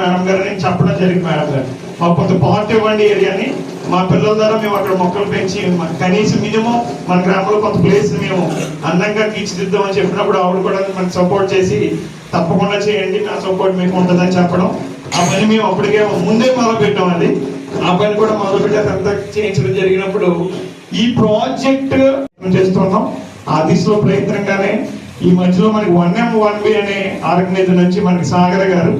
Madam గారు నేను చెప్పడం జరిగింది మేడం గారు. మాకు కొంత పార్ట్ ఇవ్వండి ఏరియాని. మా పిల్లల ద్వారా మేము అక్కడ మొక్కలు పెంచి కనీసం మినిమం మన గ్రామంలో కొంత ప్లేస్ మేము అందంగా తీర్చిదిద్దామని చెప్పినప్పుడు ఆవిడ కూడా మనకు సపోర్ట్ చేసి తప్పకుండా చేయండి నా సపోర్ట్ మీకు ఉంటుందని చెప్పడం. ఆ పని మేము అప్పటికే ముందే మొదలు పెట్టాం అది. ఆ పని కూడా మొదలు పెట్టి చేయించడం జరిగినప్పుడు ఈ ప్రాజెక్ట్ చేస్తున్నాం. ఆ దిశలో ప్రయత్నంగానే ఈ మధ్యలో మనకి వన్ ఎం వన్ బి అనే ఆర్గనైజర్ నుంచి మనకి సాగర్ గారు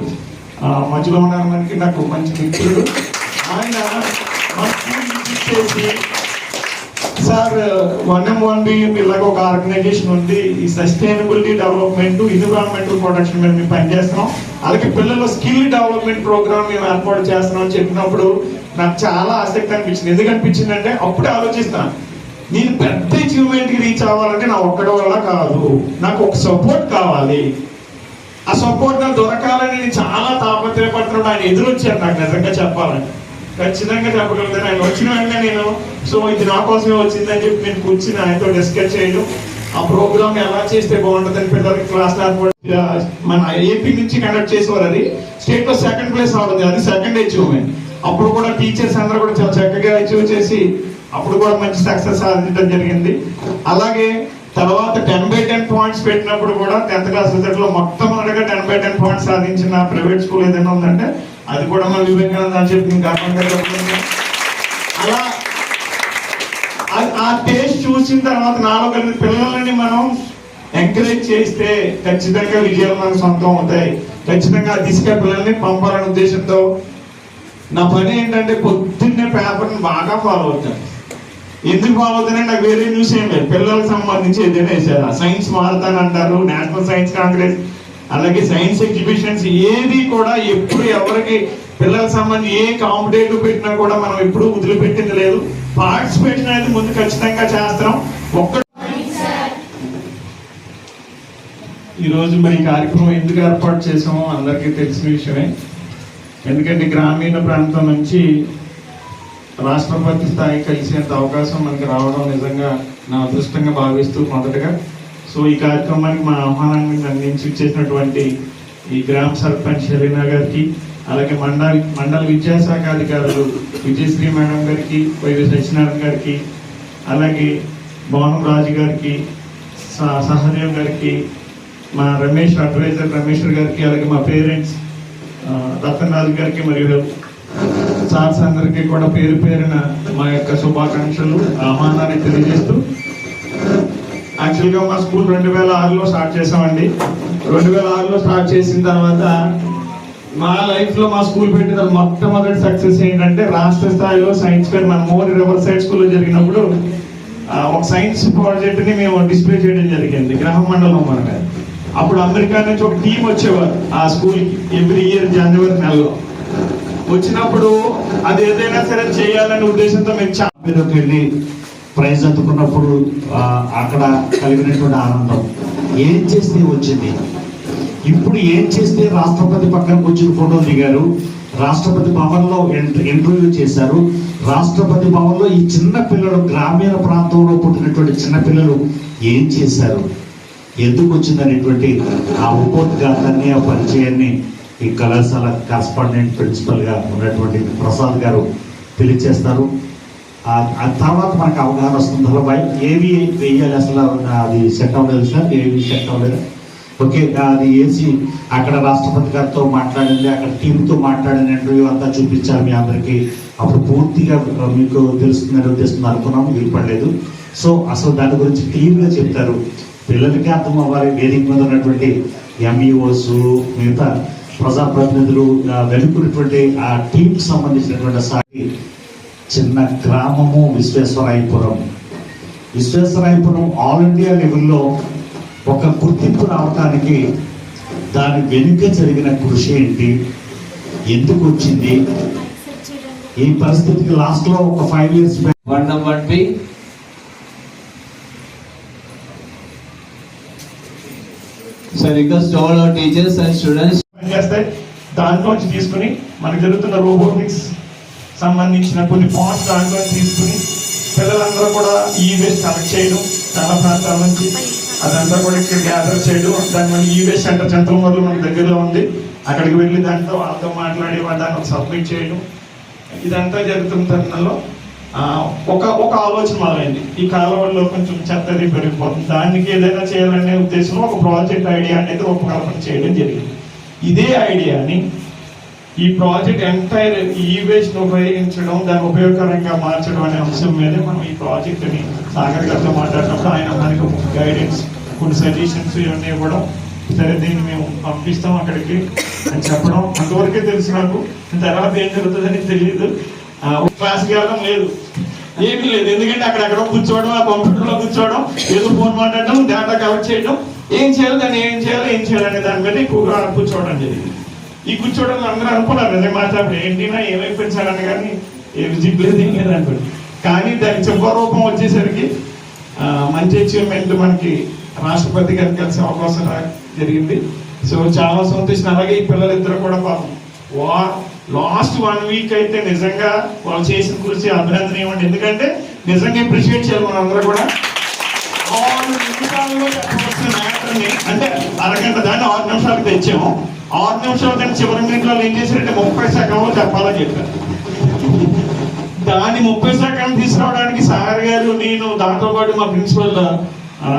మధ్యలో ఉన్నారు నాకు మంచి మిత్రుడు ఆయన చేసి sir one M one B ఇలాగ ఒక ఆర్గనైజేషన్ ఉంది. ఈ సస్టైనబిలిటీ డెవలప్మెంట్ ఎన్విరాన్మెంటల్ ప్రొటెక్షన్ మీద మేము పనిచేస్తున్నాం. అలాగే పిల్లల స్కిల్ డెవలప్మెంట్ ప్రోగ్రామ్ మేము ఏర్పాటు చేస్తున్నాం అని చెప్పినప్పుడు నాకు చాలా ఆసక్తి అనిపించింది. ఎందుకు అనిపించింది అంటే అప్పుడే ఆలోచిస్తాను నేను పెద్ద అచీవ్మెంట్కి రీచ్ అవ్వాలంటే నా ఒక్కడి వల్ల కాదు. నాకు ఒక సపోర్ట్ కావాలి. ఆ సపోర్ట్ నాకు దొరకాలని నేను చాలా తాపత్రయపడుతున్నాడు ఆయన ఎదురొచ్చారు నాకు నిజంగా చెప్పాలని. ఖచ్చితంగా చెప్పగలుగుతాను. ఆయన వచ్చిన వెంటనే నేను సో ఇది నా కోసమే వచ్చిందని చెప్పి నేను కూర్చుని ఆయనతో డిస్కస్ చేయడం. ఆ ప్రోగ్రామ్ ఎలా చేస్తే బాగుంటుందని పిల్లలకి క్లాస్ మన ఏపీ నుంచి కండక్ట్ చేసేవారు అది. స్టేట్లో సెకండ్ ప్లేస్ అవుతుంది అది సెకండ్ అచీవ్మెంట్ అప్పుడు కూడా టీచర్స్ అందరూ కూడా చాలా చక్కగా అచీవ్ చేసి అప్పుడు కూడా మంచి సక్సెస్ సాధించడం జరిగింది. అలాగే తర్వాత టెన్ బై టెన్ పాయింట్స్ పెట్టినప్పుడు కూడా టెన్త్ క్లాస్ రిజల్ట్లో మొట్టమొదటిగా టెన్ బై టెన్ పాయింట్స్ సాధించిన ప్రైవేట్ స్కూల్ ఏదైనా ఉందంటే అది కూడా మన వివేకానంద అని చెప్పి నేను అలా ఆ- ఆ టేస్ట్ చూసిన తర్వాత నాలో కలిగిన పిల్లలని మనం ఎంకరేజ్ చేస్తే ఖచ్చితంగా విజయాలు మనకు సొంతం అవుతాయి. ఖచ్చితంగా ఆ దిశగా పిల్లల్ని పంపాలనే ఉద్దేశంతో నా పని ఏంటంటే పొద్దున్నే పేపర్ని బాగా ఫాలో అవుతాను. ఎందుకు ఫాలో నాకు వేరే న్యూస్ ఏం లేదు. పిల్లలకు సంబంధించి ఏదైనా వేసారా సైన్స్ మారుతానంటారు నేషనల్ సైన్స్ కాంగ్రెస్ అలాగే సైన్స్ ఎగ్జిబిషన్స్ ఏది కూడా ఎప్పుడు ఎవరికి పిల్లలకు సంబంధించి ఏ కాంపిటేటివ్ పెట్టినా కూడా మనం ఎప్పుడు వదిలిపెట్టింది లేదు. పార్టిసిపేషన్ అనేది ముందు ఖచ్చితంగా చేస్తాం. ఒక్క ఈరోజు మరి కార్యక్రమం ఎందుకు ఏర్పాటు చేసామో అందరికీ తెలిసిన విషయమే. ఎందుకంటే గ్రామీణ ప్రాంతం నుంచి రాష్ట్రపతి స్థాయి కలిసేంత అవకాశం మనకి రావడం నిజంగా నా అదృష్టంగా భావిస్తూ మొదటగా. సో ఈ కార్యక్రమానికి మా ఆహ్వానాన్ని అందించి ఇచ్చేసినటువంటి ఈ గ్రామ సర్పంచ్ షరీనా గారికి అలాగే మండల మండల విద్యాశాఖ అధికారులు విజయశ్రీ మేడం గారికి వైద్య సత్యనారాయణ గారికి అలాగే భవనం రాజు గారికి స- సహదేవ్ గారికి మా రమేష్ అడ్వైజర్ రమేశ్వర్ గారికి అలాగే మా పేరెంట్స్ రతన్ రాజు గారికి మరియు సార్స్ అందరికీ కూడా పేరు పేరున మా యొక్క శుభాకాంక్షలు ఆహ్వానాన్ని తెలియజేస్తూ యాక్చువల్గా మా స్కూల్ రెండు వేల ఆరులో స్టార్ట్ చేసామండి రెండు వేల ఆరులో స్టార్ట్ చేసిన తర్వాత మా లైఫ్లో మా స్కూల్ పెట్టిన మొట్టమొదటి సక్సెస్ ఏంటంటే రాష్ట్ర స్థాయిలో సైన్స్ ఫేర్ మన మోరి రివర్ సైడ్ స్కూల్లో జరిగినప్పుడు ఒక సైన్స్ ప్రాజెక్ట్ని మేము డిస్ప్లే చేయడం జరిగింది గ్రహ మండలం మనకి అప్పుడు అమెరికా నుంచి ఒక టీం వచ్చేవారు ఆ స్కూల్కి ఎవ్రీ ఇయర్ జనవరి నెలలో. వచ్చినప్పుడు అది ఏదైనా సరే చేయాలనే ఉద్దేశంతో మేము చా- వెళ్ళి ప్రైజ్ అందుకున్నప్పుడు అక్కడ కలిగినటువంటి ఆనందం. ఏం చేస్తే వచ్చింది? ఇప్పుడు ఏం చేస్తే రాష్ట్రపతి పక్కన కూర్చుని ఫోటో దిగారు? రాష్ట్రపతి భవన్లో ఇంటర్వ్యూ చేశారు. రాష్ట్రపతి భవన్లో ఈ చిన్న పిల్లలు గ్రామీణ ప్రాంతంలో పుట్టినటువంటి చిన్న పిల్లలు ఏం చేశారు? ఎందుకు వచ్చిందనేటువంటి ఆ ఉపోద్ఘాతాన్ని ఆ పరిచయాన్ని ఈ కళాశాల కరస్పాండెంట్ ప్రిన్సిపల్గా ఉన్నటువంటి ప్రసాద్ గారు తెలియచేస్తారు ఆ తర్వాత మనకు అవగాహన వస్తుంది. అలా ఏవి వేయాలి అసలు? అది సెట్ అవ్వలేదు సార్ ఏవి సెట్ అవ్వలేదు. ఓకే అది ఏసీ. అక్కడ రాష్ట్రపతి గారితో మాట్లాడింది అక్కడ టీంతో మాట్లాడిన ఇంటర్వ్యూ అంతా చూపించారు మీ అందరికీ. అప్పుడు పూర్తిగా మీకు తెలుస్తుందని ఉద్దేశం అనుకున్నాము వీలు పడలేదు. సో అసలు దాని గురించి క్లియర్గా చెప్తారు. పిల్లలకి అర్థం అవ్వాలి వేదిక మీద ఉన్నటువంటి ఎంఈఓస్ మిగతా ప్రజాప్రతినిధులు ఆ, వెనుకున్నటువంటి ఆ టీంకి సంబంధించినటువంటి సాగి చిన్న గ్రామము విశ్వేశ్వరాయపురం. విశ్వేశ్వరాయపురం ఆల్ ఇండియా లెవెల్లో ఒక గుర్తింపు రావటానికి దాని వెనుక జరిగిన కృషి ఏంటి? ఎందుకు వచ్చింది? ఈ పరిస్థితికి లాస్ట్లో ఒక five years One number one B. So request all our teachers and students. పనిచేస్తాయి దాంట్లోంచి తీసుకుని మనకు జరుగుతున్న రోబోటిక్స్ సంబంధించిన కొన్ని పాయింట్స్ దాంట్లో తీసుకుని పిల్లలందరూ కూడా ఈ వేస్ట్ కలెక్ట్ చేయడం చాలా ప్రాంతాల నుంచి అదంతా కూడా ఇక్కడ గ్యాదర్ చేయడం దాని మన ఈ వేస్ట్ సెంటర్ సెంట్రల్ వల్ల మన దగ్గరలో ఉంది. అక్కడికి వెళ్ళి దాంతో వాళ్ళతో మాట్లాడి దాన్ని సబ్మిట్ చేయడం. ఇదంతా జరుగుతున్న తరుణంలో ఒక ఒక ఆలోచన మొదలైంది. ఈ కాలువల్లో కొంచెం చెత్తది పెరిగిపోతుంది. దానికి ఏదైనా చేయాలనే ఉద్దేశంలో ఒక ప్రాజెక్ట్ ఐడియా అనేది రూపకల్పన చేయడం జరిగింది. ఇదే ఐడియాని ఈ ప్రాజెక్ట్ ఎంటైర్ ఈ ఉపయోగించడం దాన్ని ఉపయోగకరంగా మార్చడం అనే అంశం మీదే మనం ఈ ప్రాజెక్ట్ని సాగర్ గారితో మాట్లాడినప్పుడు ఆయన మనకు గైడెన్స్ కొన్ని సజెషన్స్ ఇవన్నీ ఇవ్వడం సరే దీన్ని మేము పంపిస్తాం అక్కడికి అని చెప్పడం అంతవరకే తెలుసు నాకు. తర్వాత ఏం జరుగుతుందని తెలియదు ఆ, లేదు. ఏమీ లేదు. ఎందుకంటే అక్కడెక్కడో కూర్చోవడం ఆ కంప్యూటర్లో కూర్చోవడం ఏదో ఫోన్ మాట్లాడడం డేటా కవర్ చేయడం ఏం చేయాలి దాన్ని ఏం చేయాలి ఏం చేయాలనే దాని మీద ఎక్కువగా కూర్చోవడం జరిగింది. ఈ కూర్చోవడం అందరూ అనుకున్నారు అదే మాట్లాడు ఏంటినా ఏమైపోయింది కానీ ఏమి జిగ్లేదు ఏం లేదు అనుకోండి. కానీ దాని చివరి రూపం వచ్చేసరికి మంచి అచీవ్మెంట్ మనకి రాష్ట్రపతి గారికి కలిసే అవకాశం జరిగింది. సో చాలా సంతోషం. అలాగే ఈ పిల్లలిద్దరు కూడా పాపం వా లాస్ట్ వన్ వీక్ అయితే నిజంగా వాళ్ళు చేసిన కృషి అభినందనీయమండి ఎందుకంటే నిజంగా అప్రిషియేట్ చేయాలి మన అందరూ కూడా అంటే అరగంట దాన్ని ఆరు నిమిషాలకు తెచ్చాము. ఆరు నిమిషాలు దాన్ని చివరి మినిట్లో ఏం చేశారంటే ముప్పై సెకండ్లో చెప్పాలని చెప్పారు. దాన్ని ముప్పై సెకండ్ తీసుకురావడానికి సార్ గారు నేను దాంతో పాటు మా ప్రిన్సిపల్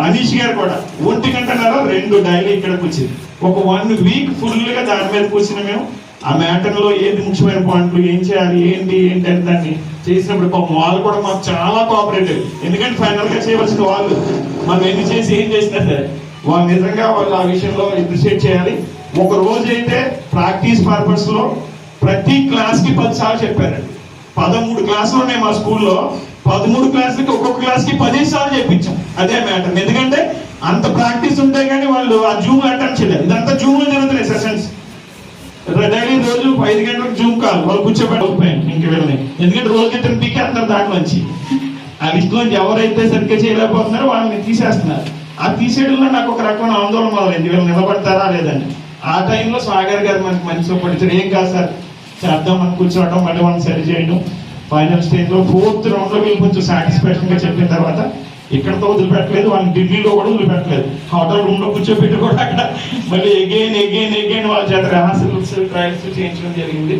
అనీష్ గారు కూడా ఒంటి గంటన్నర రెండు డైలీ ఇక్కడ కూర్చింది ఒక వన్ వీక్ ఫుల్గా దాని మీద కూర్చున్నా మేము. ఆ మ్యాటర్లో ఏది ముఖ్యమైన పాయింట్లు ఏం చేయాలి ఏంటి ఏంటి అని దాన్ని చేసినప్పుడు పాపం వాళ్ళు కూడా మాకు చాలా కోఆపరేటివ్ ఎందుకంటే ఫైనల్గా చేయవలసిన వాళ్ళు మనం ఎన్ని చేసి ఏం చేసినా సరే. వాళ్ళు నిజంగా వాళ్ళు ఆ విషయంలో అప్రిషియేట్ చేయాలి. ఒక రోజు అయితే ప్రాక్టీస్ పర్పస్లో ప్రతి క్లాస్కి పది సార్లు చెప్పారండి పదమూడు క్లాసులు ఉన్నాయి మా స్కూల్లో. పదమూడు క్లాసులకి ఒక్కొక్క క్లాస్కి పది సార్లు చెప్పించాం. అదే మ్యాటర్ ఎందుకంటే అంత ప్రాక్టీస్ ఉంటే కానీ వాళ్ళు ఆ జూమ్ అటెండ్ చేయలేదు ఇదంతా జూమ్లో జరుగుతున్నాయి సెషన్స్ డైలీ రోజు ఐదు గంటలకు జూమ్ కాల్. వాళ్ళు కూర్చోబెట్టకపోయాను ఇంక వెళ్ళి ఎందుకంటే రోజు గంటలు పీకి అందరు దాంట్లోంచి ఆ లిస్ట్ ఎవరైతే సరిగ్గా చేయలేకపోతున్నారో వాళ్ళని తీసేస్తున్నారు. ఆ తీసేయడంలో నాకు ఒక రకమైన ఆందోళన మొదలైంది వీళ్ళు. నిలబడతారా లేదని. ఆ టైంలో సాగర్ గారు మనకి మంచి పడిచారు ఏం కాదు సార్ చేద్దాం అని కూర్చోవడం మళ్ళీ మనం సరి చేయడం. ఫైనల్ స్టేజ్లో ఫోర్త్ రౌండ్లో వీళ్ళు కొంచెం సాటిస్ఫాక్షన్గా చెప్పిన తర్వాత ఇక్కడతో వదిలిపెట్టలేదు. వాళ్ళని ఢిల్లీలో కూడా వదిలిపెట్టలేదు. హోటల్ రూమ్లో కూర్చోబెట్టి కూడా అక్కడ మళ్ళీ ఎగైన్ ఎగైన్ ఎగైన్ వాళ్ళ చేత రిహార్సల్స్ ట్రయల్స్ చేయించడం జరిగింది.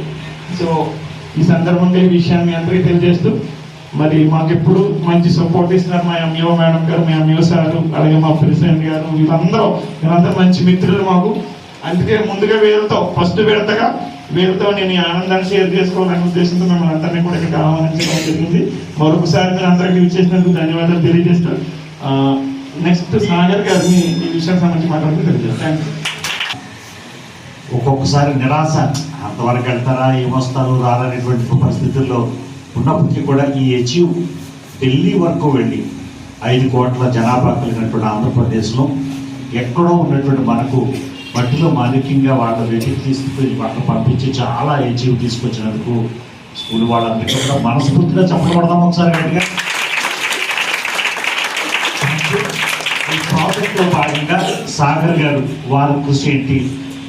సో ఈ సందర్భంగా ఈ విషయాన్ని మీ అందరికీ తెలియజేస్తూ మరి మాకు ఎప్పుడు మంచి సపోర్ట్ ఇస్తున్నారు మా ఎంఈఓ మేడం గారు మా ఎంఈఓ సార్ అలాగే మా ప్రెసిడెంట్ గారు వీళ్ళందరూ. వీళ్ళందరూ మంచి మిత్రులు మాకు. అందుకే ముందుగా వీళ్ళతో ఫస్ట్ విడతగా వీళ్ళతో నేను ఈ ఆనందాన్ని షేర్ చేసుకోవాలనే ఉద్దేశంతో మిమ్మల్ని అందరినీ కూడా ఇక్కడ ఆహ్వానించడం జరిగింది. మరొకసారి మీరు అందరికీ ఇచ్చేసినందుకు ధన్యవాదాలు తెలియజేస్తూ నెక్స్ట్ సాగర్ గారిని ఈ విషయం సంబంధించి మాట్లాడుతూ తెలియజేస్తాను. ఒక్కొక్కసారి నిరాశ. అంతవరకు వెళ్తారా? ఏమొస్తారు? రాలనేటువంటి పరిస్థితుల్లో ఉన్నప్పటికీ కూడా ఈ అచీవ్ ఢిల్లీ వరకు వెళ్ళి ఐదు కోట్ల జనాభా కలిగినటువంటి ఆంధ్రప్రదేశ్లో ఎక్కడో ఉన్నటువంటి మనకు మట్టిలో మాలిక్యంగా వాళ్ళ వెతికి తీసుకుని వాళ్ళని పంపించి చాలా అచీవ్ తీసుకొచ్చినందుకు స్కూల్ వాళ్ళందరికీ కూడా మనస్ఫూర్తిగా చెప్పబడదాం ఒకసారి గట్టిగా. ఈ ప్రాజెక్ట్లో భాగంగా సాగర్ గారు వారి కృషి ఏంటి?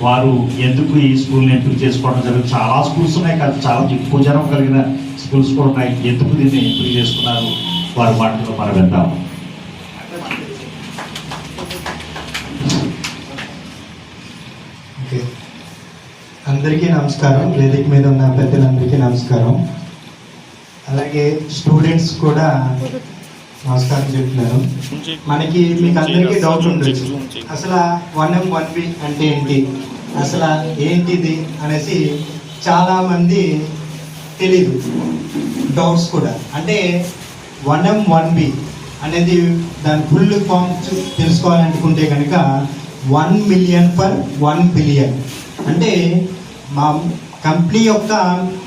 వారు ఎందుకు ఈ స్కూల్ని ఎంపిక చేసుకోవడం జరుగుతుంది చాలా స్కూల్స్ ఉన్నాయి కాదు చాలా ఎక్కువ జనం కలిగిన స్కూల్స్ కూడా ఉన్నాయి. ఎందుకు దీన్ని ఎంపిక చేసుకున్నారు? వారి మాటలు మనం ఓకే. అందరికీ నమస్కారం. వేదిక మీద ఉన్న పెద్దలందరికీ నమస్కారం. అలాగే స్టూడెంట్స్ కూడా నమస్కారం చెప్తున్నాను మనకి మీకు అందరికీ డౌట్ ఉండొచ్చు. అసలు వన్ ఎం వన్ బి అంటే ఏంటి? అసలు ఏంటిది అనేసి చాలామంది తెలీదు. డౌట్స్ కూడా. అంటే వన్ ఎం వన్ బి అనేది దాని ఫుల్ ఫామ్ తెలుసుకోవాలనుకుంటే కనుక one million for one billion. అంటే మా కంపెనీ యొక్క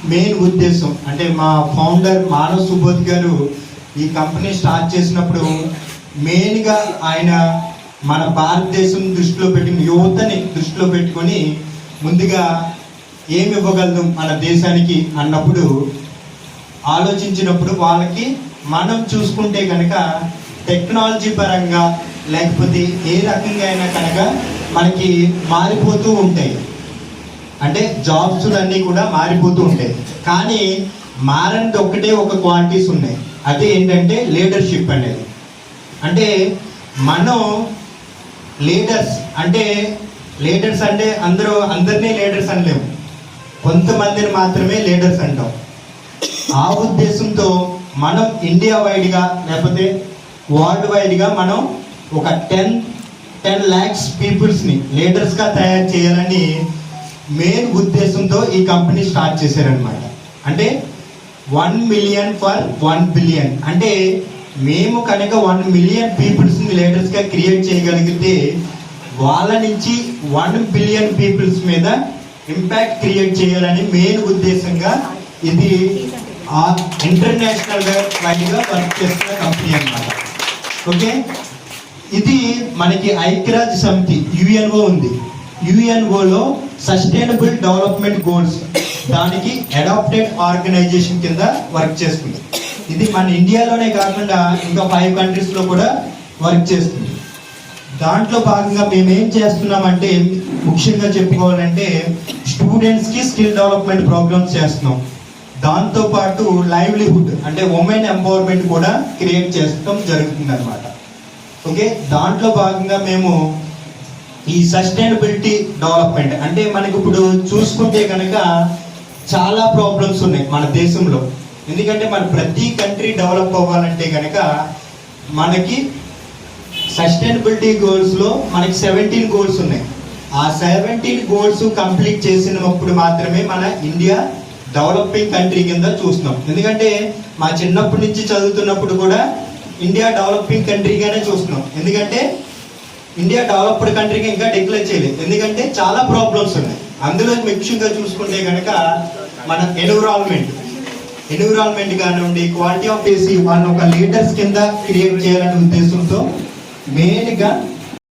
మెయిన్ ఉద్దేశం అంటే మా ఫౌండర్ మానవ్ సుబోధ్ గారు ఈ కంపెనీ స్టార్ట్ చేసినప్పుడు మెయిన్గా ఆయన మన భారతదేశం దృష్టిలో పెట్టి యువతని దృష్టిలో పెట్టుకొని ముందుగా ఏమి ఇవ్వగలదు మన దేశానికి అన్నప్పుడు ఆలోచించినప్పుడు వాళ్ళకి మనం చూసుకుంటే కనుక టెక్నాలజీ పరంగా లేకపోతే ఏ రకంగా అయినా కనుక మనకి మారిపోతూ ఉంటాయి. అంటే జాబ్స్ అన్నీ కూడా మారిపోతూ ఉంటాయి. కానీ మారనిది ఒకటే ఒక క్వాలిటీస్ ఉన్నాయి. అది ఏంటంటే లీడర్షిప్ అనేది. అంటే మనం లీడర్స్ అంటే లీడర్స్ అంటే అందరూ అందరినీ లీడర్స్ అనలేము. కొంతమందిని మాత్రమే లీడర్స్ అంటాం. ఆ ఉద్దేశంతో మనం ఇండియా వైడ్గా లేకపోతే వరల్డ్ వైడ్గా మనం ఒక టెన్ టెన్ ల్యాక్స్ పీపుల్స్ని లీడర్స్గా తయారు చేయాలని మెయిన్ ఉద్దేశంతో ఈ కంపెనీ స్టార్ట్ చేశారనమాట అంటే one million for one billion అంటే మేము కనుక వన్ మిలియన్ పీపుల్స్ని లీడర్స్గా క్రియేట్ చేయగలిగితే వాళ్ళ నుంచి వన్ బిలియన్ పీపుల్స్ మీద ఇంపాక్ట్ క్రియేట్ చేయాలని మెయిన్ ఉద్దేశంగా ఇది ఆ ఇంటర్నేషనల్ వైడ్గా వర్క్ చేస్తున్న కంపెనీ అన్నమాట. ఓకే ఇది మనకి ఐక్యరాజ్య సమితి యుఎన్ఓ ఉంది. యుఎన్ఓలో సస్టైనబుల్ డెవలప్మెంట్ గోల్స్ దానికి అడాప్టెడ్ ఆర్గనైజేషన్ కింద వర్క్ చేస్తుంది. ఇది మన ఇండియాలోనే కాకుండా ఇంకా ఫైవ్ కంట్రీస్లో కూడా వర్క్ చేస్తుంది. దాంట్లో భాగంగా మేము ఏం చేస్తున్నామంటే ముఖ్యంగా చెప్పుకోవాలంటే స్టూడెంట్స్కి స్కిల్ డెవలప్మెంట్ ప్రోగ్రామ్స్ చేస్తున్నాం. దాంతో పాటు లైవ్లీహుడ్ అంటే ఉమెన్ ఎంపవర్మెంట్ కూడా క్రియేట్ చేస్తాం జరుగుతుంది అనమాట ఓకే దాంట్లో భాగంగా మేము ఈ సస్టైనబిలిటీ డెవలప్మెంట్ అంటే మనకి ఇప్పుడు చూసుకుంటే కనుక చాలా ప్రాబ్లమ్స్ ఉన్నాయి మన దేశంలో. ఎందుకంటే మన ప్రతి కంట్రీ డెవలప్ అవ్వాలంటే కనుక మనకి సస్టైనబిలిటీ గోల్స్లో మనకి సెవెంటీన్ గోల్స్ ఉన్నాయి. ఆ సెవెంటీన్ గోల్స్ కంప్లీట్ చేసినప్పుడు మాత్రమే మన ఇండియా డెవలపింగ్ కంట్రీ కింద చూస్తున్నాం. ఎందుకంటే మా చిన్నప్పటి నుంచి చదువుతున్నప్పుడు కూడా ఇండియా డెవలపింగ్ కంట్రీగానే చూస్తున్నాం. ఎందుకంటే ఇండియా డెవలప్డ్ కంట్రీకి ఇంకా డిక్లేర్ చేయలేదు. ఎందుకంటే చాలా ప్రాబ్లమ్స్ ఉన్నాయి. అందులో ముఖ్యంగా చూసుకుంటే కనుక మన ఎన్విరాన్మెంట్ ఎన్విరాన్మెంట్ కానివ్వండి క్వాలిటీ ఆఫ్ ఏసీ వాళ్ళని ఒక లీడర్స్ కింద క్రియేట్ చేయాలనే ఉద్దేశంతో మెయిన్గా